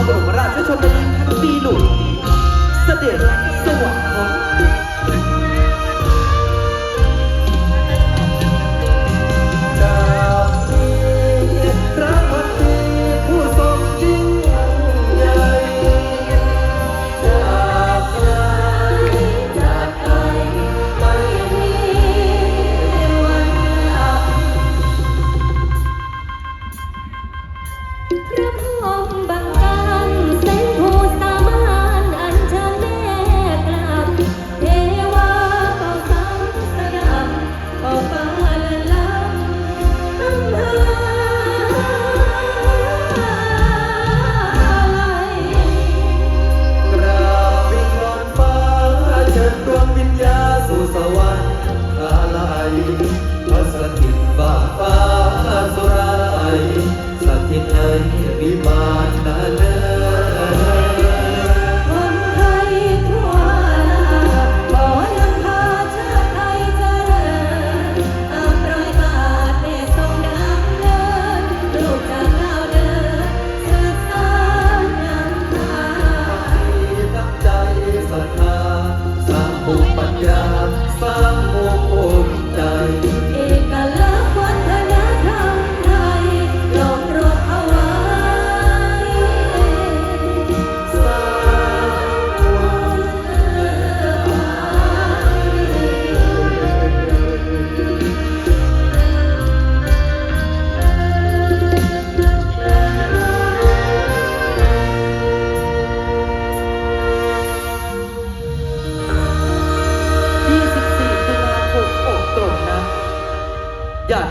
ระบรมราชชนนีพันปีหลวงเสด็จสวรรคต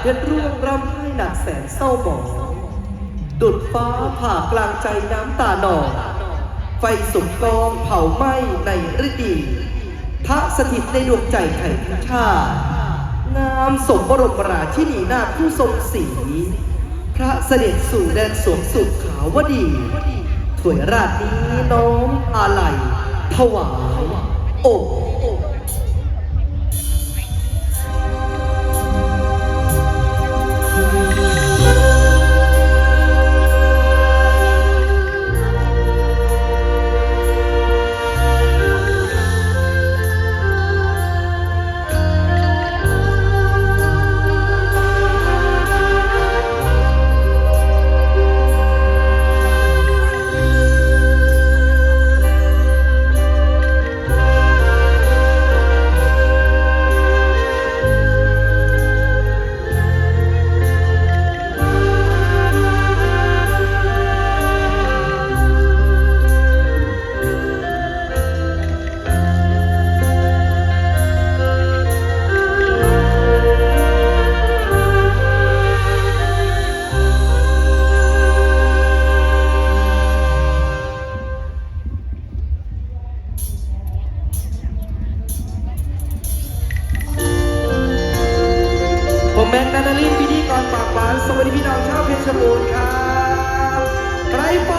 เพชรร่วงร่ำไห้หนักแสนเศร้าหมองดุดฟ้าผ่ากลางใจน้ำตาหนอง ไฟสุกกองเผาไหม้ในฤดีพระสถิตในดวงใจไทยทั้งชาติงามสมบรมราชินีนาถผู้ทรงศรีพระเสด็จสู่แดนสวงสุขขาวดีถวยราชนี้น้อมอาลัยถวายอก แม็กซ์นานาลีนพิธีกรปากหวานสวัสดีพี่น้องชาวเพชรบูรณ์ครับใคร